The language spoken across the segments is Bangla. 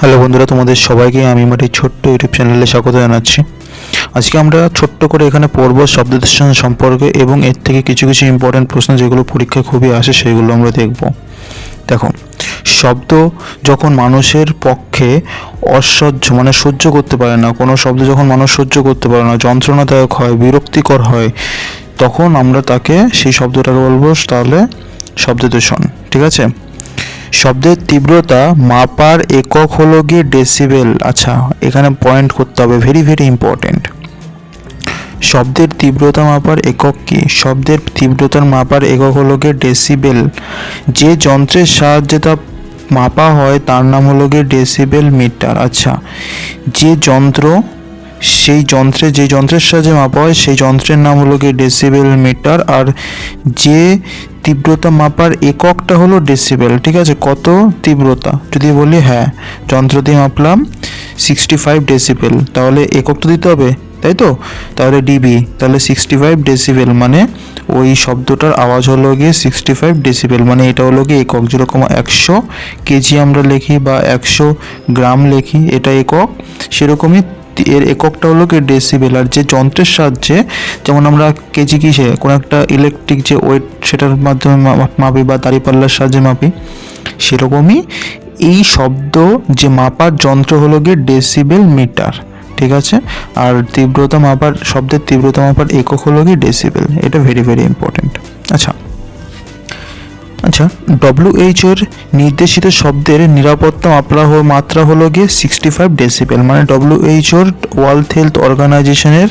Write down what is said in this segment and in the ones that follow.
হ্যালো বন্ধুরা, তোমাদের সবাইকে আমি আমার এই ছোট্ট ইউটিউব চ্যানেলে স্বাগত জানাচ্ছি। আজকে আমরা ছোট্ট করে এখানে পড়ব শব্দ দূষণ সম্পর্কে এবং এর থেকে কিছু কিছু ইম্পর্টেন্ট প্রশ্ন যেগুলো পরীক্ষায় খুবই আসে সেগুলো আমরা দেখব। দেখো, শব্দ যখন মানুষের পক্ষে অসহ্য মানে সহ্য করতে পারে না, কোনো শব্দ যখন মানুষ সহ্য করতে পারে না, যন্ত্রণাদায়ক হয়, বিরক্তিকর হয়, তখন আমরা তাকে সেই শব্দটাকে বলব তাহলে শব্দ দূষণ ঠিক আছে? শব্দের তীব্রতা মাপার একক হলো গিয়ে ডেসিবেল আচ্ছা এখানে পয়েন্ট করতে হবে ভেরি ভেরি ইম্পর্টেন্ট শব্দের তীব্রতা মাপার একক কি? শব্দের তীব্রতার মাপার একক হলো গিয়ে ডেসিবেল যে যন্ত্রের সাহায্যে তা মাপা হয়, তার নাম হলো গিয়ে ডেসিবেল মিটার আচ্ছা যে যন্ত্র, সেই যন্ত্রে, যে যন্ত্রের সাহায্যে মাপা হয়, সেই যন্ত্রের নাম হলো গিয়ে ডেসিবেল মিটার আর যে তীব্রতা মাপার এককটা হলো ডেসিবেল ঠিক আছে? কত তীব্রতা? যদি বলি হ্যাঁ যন্ত্র দিয়ে মাপলাম সিক্সটি ফাইভ ডেসিবেল তাহলে এককটা দিতে হবে, তাই তো? তাহলে ডিবি তাহলে সিক্সটি ফাইভ ডেসিবেল মানে ওই শব্দটার আওয়াজ হলো গিয়ে সিক্সটি ফাইভ ডেসিবেল মানে এটা হলো গিয়ে একক, যেরকম একশো কেজি আমরা লিখি বা একশো গ্রাম লিখি, এটা একক, সেরকমই এর এককটা হলো কি ডেসিবেল আর যে যন্ত্রের সাহায্যে যেমন আমরা কেজি কিসে কোনো একটা ইলেকট্রিক যে ওয়েট সেটার মাধ্যমে মাপি বা দাঁড়িপাল্লার সাহায্যে মাপি, সেরকমই এই শব্দ যে মাপার যন্ত্র হলো গিয়ে ডেসিবেল মিটার ঠিক আছে? আর তীব্রতা মাপার, শব্দের তীব্রতা মাপার একক হলো গিয়ে ডেসিবেল এটা ভেরি ভেরি ইম্পর্টেন্ট আচ্ছা আচ্ছা ডব্লিউএইচওর নির্দেশিত শব্দের নিরাপত্তা হ- মাত্রা হলো গিয়ে সিক্সটি ফাইভ ডেসিবেল মানে ডব্লিউএইচওর ওয়ার্ল্ড হেলথ অর্গানাইজেশনের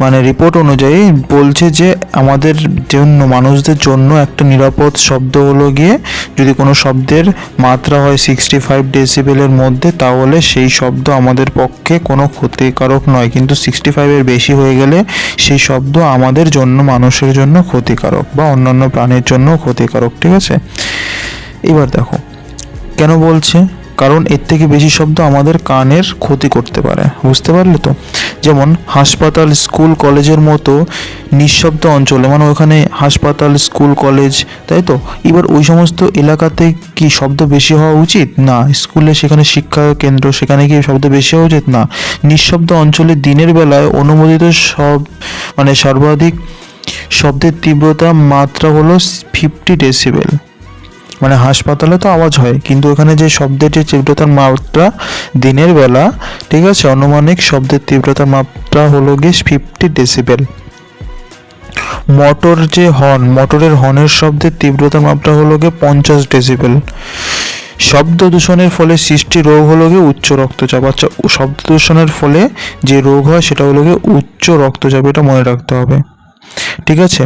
মানে রিপোর্ট অনুযায়ী বলছে যে আমাদের জন্য, মানুষদের জন্য একটা নিরাপদ শব্দ হলো গিয়ে, যদি কোনো শব্দের মাত্রা হয় সিক্সটি ফাইভ ডেসিবেলের মধ্যে, তাহলে সেই শব্দ আমাদের পক্ষে কোনো ক্ষতিকারক নয়। কিন্তু সিক্সটি ফাইভের বেশি হয়ে গেলে সেই শব্দ আমাদের জন্য, মানুষের জন্য ক্ষতিকারক বা অন্যান্য প্রাণীর জন্য ক্ষতিকারক, ঠিক আছে? এবার দেখো, কেন বলছে? কারণ এর থেকে বেশি শব্দ আমাদের কানের ক্ষতি করতে পারে, বুঝতে পারলে তো? যেমন, হাসপাতাল, স্কুল, কলেজের মতো নিঃশব্দ অঞ্চলে মানে ওখানে হাসপাতাল, স্কুল, কলেজ, তাই তো? এবার ওই সমস্ত এলাকাতে কি শব্দ বেশি হওয়া উচিত? না, স্কুলে সেখানে শিক্ষা কেন্দ্র, সেখানে কি শব্দ বেশি হওয়া উচিত? না। নিঃশব্দ অঞ্চলে দিনের বেলায় অনুমোদিত সব মানে সর্বাধিক শব্দের তীব্রতা মাত্রা হলো ফিফটি ডেসিবেল। মানে হাসপাতালে তো আওয়াজ হয়, কিন্তু ওখানে যে শব্দের যে তীব্রতার মাত্রা দিনের বেলা, ঠিক আছে অনুমানিক শব্দের তীব্রতার মাত্রা হলো গিয়ে ফিফটি ডেসিবেল মোটর যে হর্ন মোটরের হর্নের শব্দের তীব্রতার মাত্রা হলো গিয়ে পঞ্চাশ ডেসিবেল শব্দ দূষণের ফলে সৃষ্টি রোগ হলো গিয়ে উচ্চ রক্তচাপ। আচ্ছা শব্দ দূষণের ফলে যে রোগ হয়, সেটা হলো গিয়ে উচ্চ রক্তচাপ, এটা মনে রাখতে হবে। ঠিক আছে?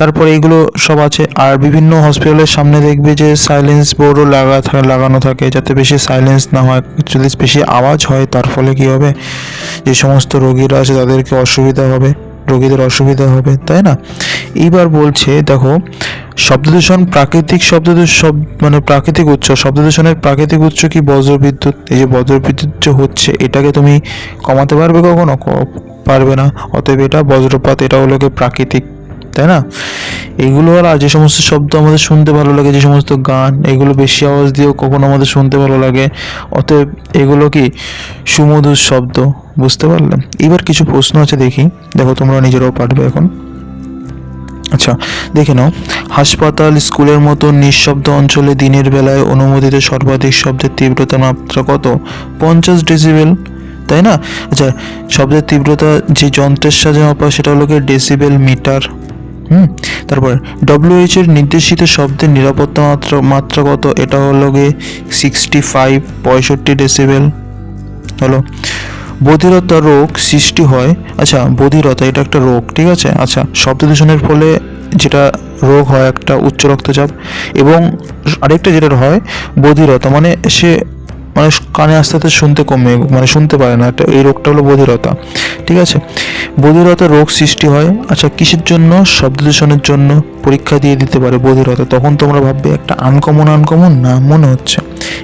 তারপর এইগুলো সব আছে। আর বিভিন্ন হসপিটালের সামনে দেখবে যে সাইলেন্স বোর্ডও লাগা লাগানো থাকে। যাতে বেশি সাইলেন্স না হয়, যদি বেশি আওয়াজ হয়, তার ফলে কি হবে? যে সমস্ত রোগীরা আছে, তাদেরকে অসুবিধা হবে, রোগীদের অসুবিধা হবে, তাই না? এইবার বলছে, দেখো শব্দদূষণ প্রাকৃতিক শব্দ সব মানে প্রাকৃতিক উৎস। শব্দদূষণের প্রাকৃতিক উৎস কি? বজ্রবিদ্যুৎ। এই যে বজ্রবিদ্যুৎ যে হচ্ছে, এটাকে তুমি কমাতে পারবে কখনো? পারবে না। অতএব এটা বজ্রপাত, এটা হলো প্রাকৃতিক তাই না? এগুলো আর যে সমস্ত শব্দ আমাদের শুনতে ভালো লাগে, যে সমস্ত গান, এগুলো বেশি আওয়াজ দিয়েও কখনো আমাদের শুনতে ভালো লাগে। অতএব এগুলো কি সুমধুর শব্দ? বুঝতে পারলে এবার কিছু প্রশ্ন আছে দেখি। দেখো, তোমরা নিজেরাও পারবে এখন। আচ্ছা দেখে নাও। হাসপাতাল, স্কুলের মতো নিঃশব্দ অঞ্চলে দিনের বেলায় অনুমোদিত সর্বাধিক শব্দের তীব্রতা মাত্রা কত? পঞ্চাশ ডেসিবেল, তাই না? আচ্ছা শব্দের তীব্রতা যে যন্ত্রের সাহায্যে মাপা সেটা হলো ডেসিবেল মিটার। হুম? তারপর ডব্লিউএইচ এর নির্দেশিত শব্দের নিরাপত্তা মাত্রা মাত্রা কত এটা হলো গিয়ে সিক্সটি ফাইভ পঁয়ষট্টি ডেসিবেল হলো, বধিরতা রোগ সৃষ্টি হয়। আচ্ছা বধিরতা, এটা একটা রোগ, ঠিক আছে? আচ্ছা শব্দ দূষণের ফলে যেটা রোগ হয় একটা উচ্চ রক্তচাপ এবং আরেকটা যেটা হয়, বধিরতা মানে সে মানে কানে আস্তে আস্তে শুনতে কমে মানে শুনতে পারে না। একটা এই রোগটা হলো বধিরতা, ঠিক আছে? বধিরতা রোগ সৃষ্টি হয় আচ্ছা কিসের জন্য? শব্দ দূষণের জন্য পরীক্ষা দিয়ে দিতে পারে বধিরতা। তখন তোমরা ভাববে একটা আনকমন আনকমন না, মনে হচ্ছে।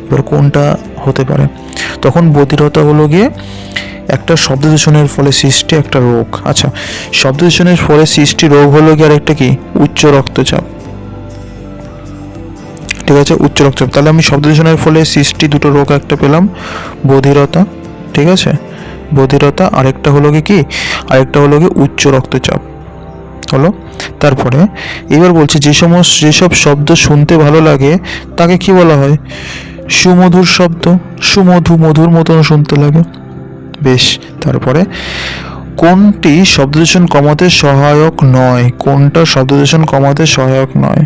এবার কোনটা হতে পারে? তখন বধিরতা হলো গিয়ে একটা শব্দ দূষণের ফলে সৃষ্টি একটা রোগ। আচ্ছা শব্দ দূষণের ফলে সৃষ্টি রোগ হলো গিয়ে আরেকটা কি? উচ্চ রক্তচাপ। ঠিক আছে, উচ্চ রক্তচাপ। তাহলে আমি শব্দ দূষণের ফলে সৃষ্টি দুটো রোগ, একটা পেলাম, বধিরতা, ঠিক আছে? বধিরতা, আরেকটা হলো কি কি? আরেকটা হলো কি, উচ্চ রক্তচাপ। হলো? তারপরে, এবার বলছি যে সমস্ত যেসব শব্দ শুনতে ভালো লাগে, তাকে কি বলা হয়? সুমধুর শব্দ, সুমধু মধুর মতন শুনতে লাগে। বেশ, তারপরে, কোনটি শব্দদূষণ কমাতে সহায়ক নয়? কোনটা শব্দদূষণ কমাতে সহায়ক নয়?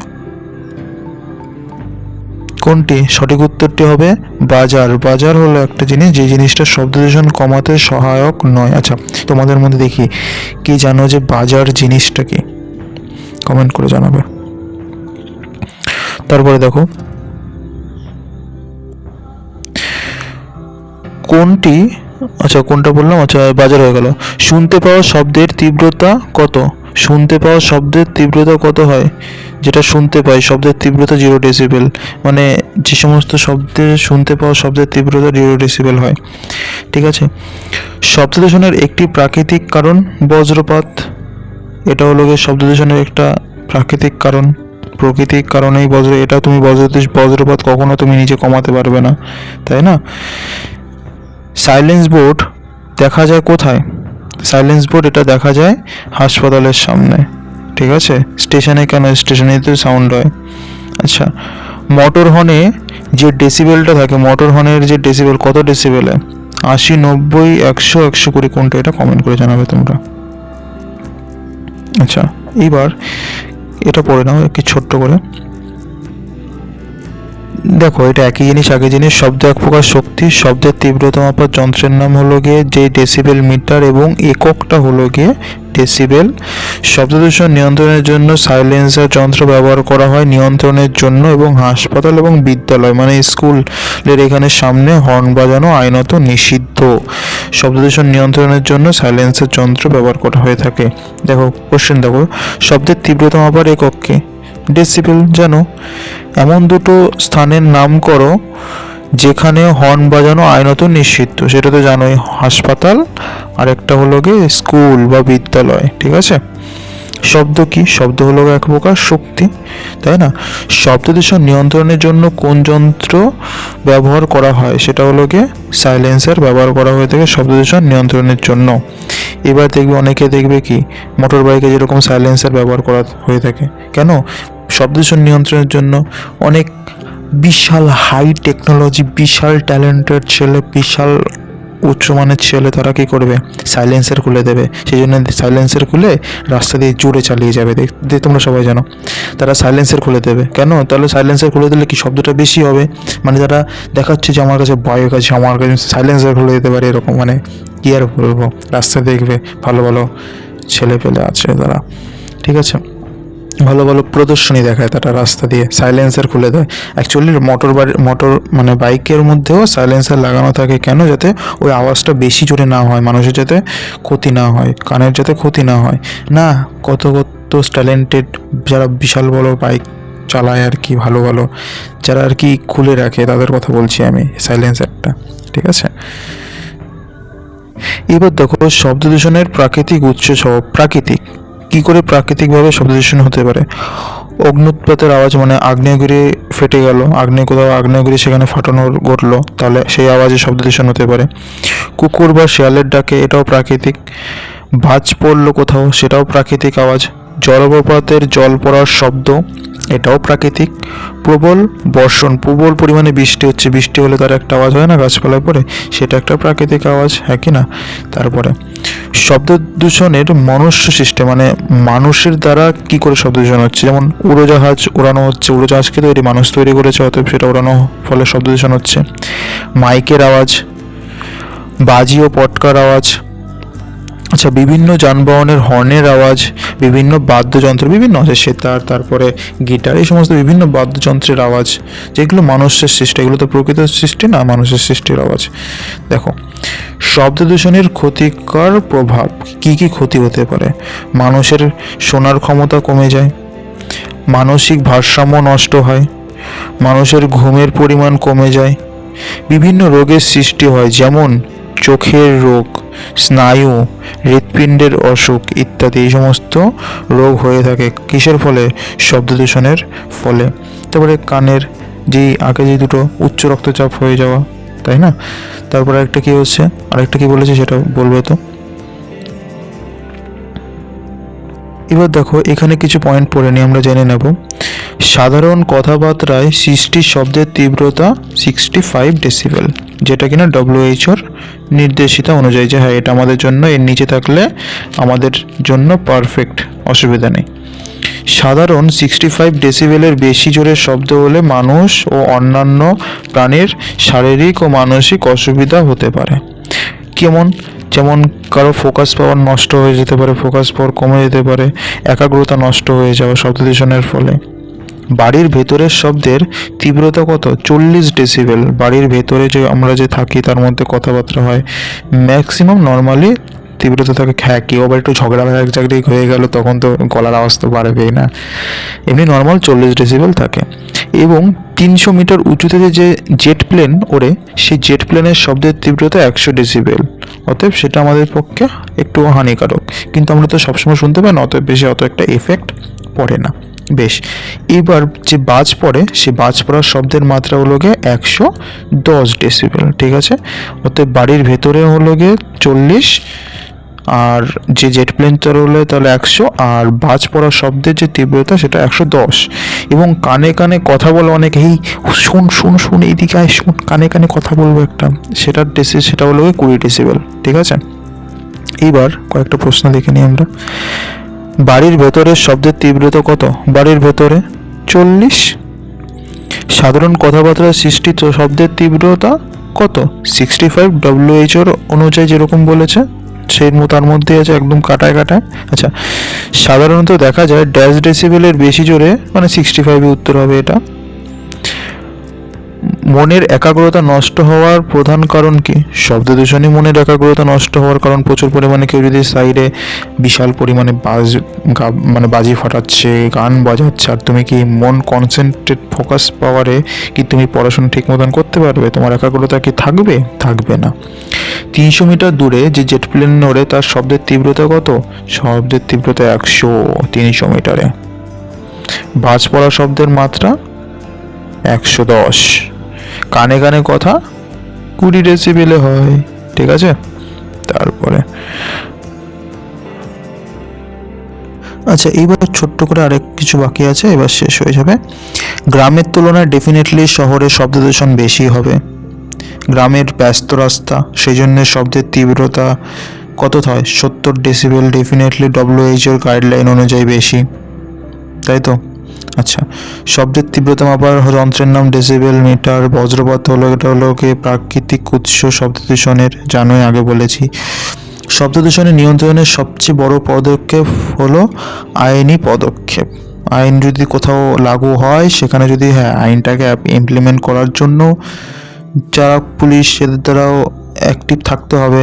কোনটি? সঠিক উত্তরটি হবে বাজার। বাজার হলো একটা জিনিস, যে জিনিসটা শব্দ দূষণ কমাতে সহায়ক নয়। আচ্ছা তোমাদের মধ্যে দেখি, কি জানো যে বাজার জিনিসটা কি? কমেন্ট করে জানাবে। তারপরে দেখো, কোনটি? আচ্ছা কোনটা বললাম? আচ্ছা বাজার হয়ে গেল। শুনতে পাওয়া শব্দের তীব্রতা কত? শুনতে পাওয়া শব্দের তীব্রতা কত হয়? যেটা শুনতে পাই, শব্দের তীব্রতা জিরো ডেসিবেল মানে যে সমস্ত শব্দে শুনতে পাওয়া শব্দের তীব্রতা জিরো ডেসিবেল হয়। ঠিক আছে? শব্দ দূষণের একটি প্রাকৃতিক কারণ বজ্রপাত। এটা হলো গিয়ে শব্দ দূষণের একটা প্রাকৃতিক কারণ। প্রকৃতিক কারণেই বজ্র, এটা তুমি বজ্র, বজ্রপাত কখনো তুমি নিজে কমাতে পারবে না। তাই না? সাইলেন্স বোর্ড দেখা যায় কোথায়? সাইলেন্স বোর্ড এটা দেখা যায় হাসপাতালের সামনে, ঠিক আছে? স্টেশনে কেন? স্টেশনে তো সাউন্ড হয়। আচ্ছা মোটর হর্নে যে ডেসিবেলটা থাকে মোটর হর্নের যে ডেসিবেল কত ডেসিবেলে আশি, নব্বই, একশো একশো কুড়ি কোনটা? এটা কমেন্ট করে জানাবে তোমরা। আচ্ছা এইবার এটা পড়ে নাও, একটু ছোট্ট করে। দেখো, এটা একই জিনিস একই জিনিস, শব্দ এক প্রকার শক্তি, শব্দের তীব্রতা মাপার যন্ত্রের নাম হলো গিয়ে যে ডেসিবেল মিটার এবং এককটা হলো গিয়ে ডেসিবেল শব্দ দূষণ নিয়ন্ত্রণের জন্য সাইলেন্সার যন্ত্র ব্যবহার করা হয় নিয়ন্ত্রণের জন্য এবং হাসপাতাল এবং বিদ্যালয় মানে স্কুলের এখানে সামনে হর্ন বাজানো আইনত নিষিদ্ধ। শব্দ দূষণ নিয়ন্ত্রণের জন্য সাইলেন্সার যন্ত্র ব্যবহার করা হয়ে থাকে। দেখো কোশ্চেন দেখো, শব্দের তীব্রতা মাপার একককে ডেসিবেল জানো? এমন দুটো স্থানের নাম করো, যেখানে হর্ন বাজানো আইনত নিষিদ্ধ। সেটা তো জানোই, হাসপাতাল, আর একটা হলো গিয়ে স্কুল বা বিদ্যালয়, ঠিক আছে? শব্দ কি? শব্দ হলো এক প্রকার শক্তি, তাই না? শব্দ দূষণ নিয়ন্ত্রণের জন্য কোন যন্ত্র ব্যবহার করা হয়? সেটা হলো গিয়ে সাইলেন্সার ব্যবহার করা হয়ে থাকে শব্দ দূষণ নিয়ন্ত্রণের জন্য। এবার দেখবে, অনেকে দেখবে কি? মোটর বাইকে যেরকম সাইলেন্সার ব্যবহার করা হয়ে থাকে। কেন? শব্দ দূষণ নিয়ন্ত্রণের জন্য অনেক বিশাল হাই টেকনোলজি বিশাল ট্যালেন্টেড ছেলে, বিশাল উচ্চমানের ছেলে তারা কী করবে? সাইলেন্সার খুলে দেবে। সেই জন্য সাইলেন্সার খুলে রাস্তা দিয়ে জোরে চালিয়ে যাবে। দেখ দেখ তোমরা সবাই জানো। তারা সাইলেন্সার খুলে দেবে। কেন? তাহলে সাইলেন্সার খুলে দিলে কি শব্দটা বেশি হবে? মানে তারা দেখাচ্ছে যে আমার কাছে বাইক আছে, আমার কাছে সাইলেন্সার খুলে দিতে পারে এরকম। মানে কি আর বলব? রাস্তা দেখবে, ভালো ভালো ছেলে পেলে আছে তারা। ঠিক আছে? ভালো ভালো প্রদর্শনী দেখায় তারা রাস্তা দিয়ে সাইলেন্সার খুলে দেয়। অ্যাকচুয়ালি মোটর মোটর মানে বাইকের মধ্যেও সাইলেন্সার লাগানো থাকে কেন? যাতে ওই আওয়াজটা বেশি জোরে না হয়, মানুষের যাতে ক্ষতি না হয়, কানের যাতে ক্ষতি না হয়। না কত কত ট্যালেন্টেড যারা বিশাল বড় বাইক চালায় আর কি, ভালো ভালো, যারা আর কি খুলে রাখে, তাদের কথা বলছি আমি সাইলেন্সারটা ঠিক আছে? এবার দেখো, শব্দ দূষণের প্রাকৃতিক উৎস সহ, প্রাকৃতিক। কি করে প্রাকৃতিকভাবে শব্দ দূষণ হতে পারে? অগ্নুৎপাতের আওয়াজ মানে আগ্নেয়গিরি ফেটে গেল। আগ্নেয় কোথাও আগ্নেয়গিরি সেখানে ফাটানো ঘটলো। তাহলে সেই আওয়াজে শব্দ দূষণ হতে পারে। কুকুর বা শেয়ালের ডাকে এটাও প্রাকৃতিক। বাজ পড়ল কোথাও, সেটাও প্রাকৃতিক আওয়াজ। জলপ্রপাতের জল পড়ার শব্দ, এটাও প্রাকৃতিক। প্রবল বর্ষণ, প্রবল পরিমাণে বৃষ্টি হচ্ছে। বৃষ্টি হলে তার একটা আওয়াজ হয় না গাছপালায় পড়ে সেটা একটা প্রাকৃতিক আওয়াজ হ্যাঁ কি না? তারপরে শব্দ দূষণের মনুষ্য সৃষ্টি মানে মানুষের দ্বারা কি করে শব্দ দূষণ হচ্ছে? যেমন উড়োজাহাজ উড়ানো হচ্ছে, উড়োজাহাজকে তৈরি মানুষ তৈরি করেছে, অতএব সেটা উড়ানো ফলে শব্দ দূষণ হচ্ছে। মাইকের আওয়াজ, বাজি ও পটকার আওয়াজ আচ্ছা বিভিন্ন যানবাহনের হর্নের আওয়াজ, বিভিন্ন বাদ্যযন্ত্র, বিভিন্ন আছে সেতার, তারপরে গিটার, এই সমস্ত বিভিন্ন বাদ্যযন্ত্রের আওয়াজ, যেগুলো মানুষের সৃষ্টি, এগুলো তো প্রকৃত সৃষ্টি না, মানুষের সৃষ্টির আওয়াজ। দেখো শব্দ দূষণের ক্ষতিকর প্রভাব কি কি ক্ষতি হতে পারে? মানুষের শোনার ক্ষমতা কমে যায়, মানসিক ভারসাম্য নষ্ট হয়, মানুষের ঘুমের পরিমাণ কমে যায়, বিভিন্ন রোগের সৃষ্টি হয়, যেমন চোখের রোগ, স্নায়ু, হৃৎপিণ্ডের অসুখ ইত্যাদি এই সমস্ত রোগ হয়ে থাকে। কিসের ফলে? শব্দ দূষণের ফলে। তারপরে কানের যেই আগে যে দুটো উচ্চ রক্তচাপ হয়ে যাওয়া, তাই না? তারপরে একটা কি হচ্ছে? আরেকটা কি বলেছে সেটা বলবে তো? এবার দেখো, এখানে কিছু পয়েন্ট পড়ে নিয়ে আমরা জেনে নেব। সাধারণ কথাবার্তায় সৃষ্টি শব্দের তীব্রতা সিক্সটি ফাইভ ডেসিবেল যেটা কিনা ডব্লিউএইচওর নির্দেশিতা অনুযায়ী যে হ্যাঁ এটা আমাদের জন্য, এর নিচে থাকলে আমাদের জন্য পারফেক্ট অসুবিধা নেই। সাধারণ সিক্সটি ফাইভ ডেসিবেলের বেশি জোরের শব্দ হলে মানুষ ও অন্যান্য প্রাণীর শারীরিক ও মানসিক অসুবিধা হতে পারে। কেমন? যেমন কারও ফোকাস পাওয়ার নষ্ট হয়ে যেতে পারে ফোকাস পাওয়ার কমে যেতে পারে, একাগ্রতা নষ্ট হয়ে যাওয়া, শব্দ দূষণের ফলে। বাড়ির ভেতরের শব্দের তীব্রতা কত? চল্লিশ ডেসিবেল বাড়ির ভেতরে যে আমরা যে থাকি, তার মধ্যে কথাবার্তা হয়। ম্যাক্সিমাম নর্মালি তীব্রতা থাকে হ্যাঁ কেউ আবার একটু ঝগড়া এক জায়গায় হয়ে গেল, তখন তো গলার আওয়াজ তো বাড়বেই না। এমনি নর্মাল চল্লিশ ডেসিবেল থাকে। এবং তিনশো মিটার উঁচুতে যে জেট প্লেন ওড়ে, সেই জেট প্লেনের শব্দের তীব্রতা একশো ডেসিবেল অতএব সেটা আমাদের পক্ষে একটু হানিকারক। কিন্তু আমরা তো সবসময় শুনতে পাই না, অতএব বেশি অত একটা এফেক্ট পড়ে না। বেশ, এবার যে বাজ পড়ে সে বাজ পড়ার শব্দের মাত্রা হলো গিয়ে একশো দশ ডেসিবেল ঠিক আছে? অতএব বাড়ির ভেতরে হলো গিয়ে চল্লিশ, আর যে জেট প্লেন তার হলে তাহলে একশো, আর বাজ পড়ার শব্দের যে তীব্রতা সেটা একশো দশ। এবং কানে কানে কথা বলে অনেক এই শুন শুন শুন, এইদিকে আয়, শুন। কানে কানে কথা বলব একটা, সেটার ডেসি সেটা হলো কুড়ি ডেসিবেল ঠিক আছে? এইবার কয়েকটা প্রশ্ন দেখে নিই আমরা। বাড়ির ভেতরের শব্দের তীব্রতা কত? বাড়ির ভেতরে চল্লিশ। সাধারণ কথাবার্তার সৃষ্টিত শব্দের তীব্রতা কত? সিক্সটি ফাইভ ডব্লিউএইচওর অনুযায়ী যেরকম বলেছে সেই তার মধ্যে আছে, একদম কাটায় কাটায়। আচ্ছা সাধারণত দেখা যায় ড্যাশ ডেসিবেলের বেশি জোরে মানে সিক্সটি ফাইভে উত্তর হবে এটা। মনের একাগ্রতা নষ্ট হওয়ার প্রধান কারণ কি? শব্দ দূষণই মনের একাগ্রতা নষ্ট হওয়ার কারণ প্রচুর পরিমাণে কেউ যদি সাইডে বিশাল পরিমাণে বাজ মানে বাজি ফাটাচ্ছে, গান বাজাচ্ছে, আর তুমি কি মন কনসেন্ট্রেট ফোকাস পাওয়ারে কি তুমি পড়াশোনা ঠিক মতন করতে পারবে? তোমার একাগ্রতা কি থাকবে? থাকবে না। তিনশো মিটার দূরে যে জেট প্লেন নড়ে, তার শব্দের তীব্রতা কত? শব্দের তীব্রতা একশো তিনশো মিটারে। বাজ পড়া শব্দের মাত্রা একশো দশ। কানে কানে কথা কুড়ি ডেসিবেলে হয়, ঠিক আছে? তারপরে আচ্ছা এইবার ছোট্ট করে আরেক কিছু বাকি আছে, এবার শেষ হয়ে যাবে। গ্রামের তুলনায় ডেফিনেটলি শহরে শব্দ দূষণ বেশি হবে। গ্রামের ব্যস্ত রাস্তা সেই জন্য শব্দের তীব্রতা কত হয়? সত্তর ডেসিবেল ডেফিনেটলি ডব্লিউএইচওর গাইডলাইন অনুযায়ী বেশি। তাই তো? আচ্ছা শব্দের তীব্রতা মাপার যন্ত্রের নাম ডেসিবেল মিটার বজ্রপাত হলো, এটা হলো প্রাকৃতিক উৎস শব্দ দূষণের জানোই, আগে বলেছি। শব্দ দূষণের নিয়ন্ত্রণের সবচেয়ে বড় পদক্ষেপ হলো আইনি পদক্ষেপ। আইন যদি কোথাও লাগু হয়, সেখানে যদি হ্যাঁ আইনটাকে ইমপ্লিমেন্ট করার জন্য যারা পুলিশ, এদের দ্বারাও অ্যাক্টিভ থাকতে হবে,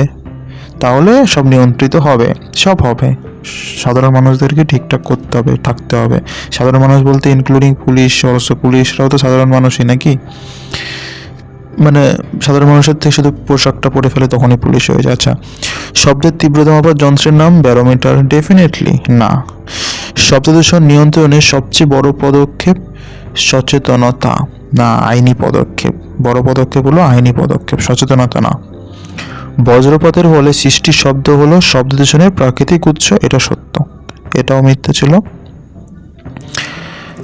তাহলে সব নিয়ন্ত্রিত হবে, সব হবে। সাধারণ মানুষদেরকে ঠিকঠাক করতে হবে, থাকতে হবে। সাধারণ মানুষ বলতে ইনক্লুডিং পুলিশ সদস্য পুলিশরাও তো সাধারণ মানুষই নাকি? মানে সাধারণ মানুষের থেকে শুধু পোশাকটা পরে ফেলে তখনই পুলিশ হয়ে যায়। আচ্ছা শব্দের তীব্রতা মাপার যন্ত্রের নাম ব্যারোমিটার ডেফিনেটলি না। শব্দ দূষণ নিয়ন্ত্রণের সবচেয়ে বড় পদক্ষেপ সচেতনতা, না আইনি পদক্ষেপ। বড় পদক্ষেপ হলো আইনি পদক্ষেপ, সচেতনতা না। বজ্রপাতের ফলে সৃষ্টি শব্দ হলো শব্দ দূষণের প্রাকৃতিক উৎস, এটা সত্য। এটাও মিথ্যে ছিল।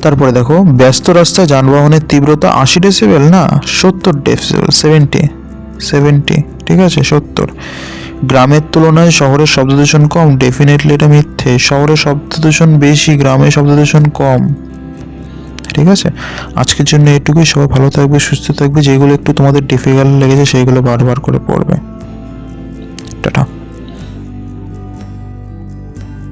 তারপরে দেখো, ব্যস্ত রাস্তায় যানবাহনের তীব্রতা আশি ডেসিবেল না? সত্তর ডেসিবেল সেভেন্টি সেভেন্টি ঠিক আছে? সত্তর। গ্রামের তুলনায় শহরের শব্দ দূষণ কম ডেফিনেটলি এটা মিথ্যে। শহরে শব্দ দূষণ বেশি, গ্রামে শব্দ দূষণ কম, ঠিক আছে? আজকের জন্য এটুকুই। সবাই ভালো থাকবে, সুস্থ থাকবে। যেগুলো একটু তোমাদের ডিফিকাল্ট লেগেছে সেইগুলো বারবার করে পড়বে। Ta-ta.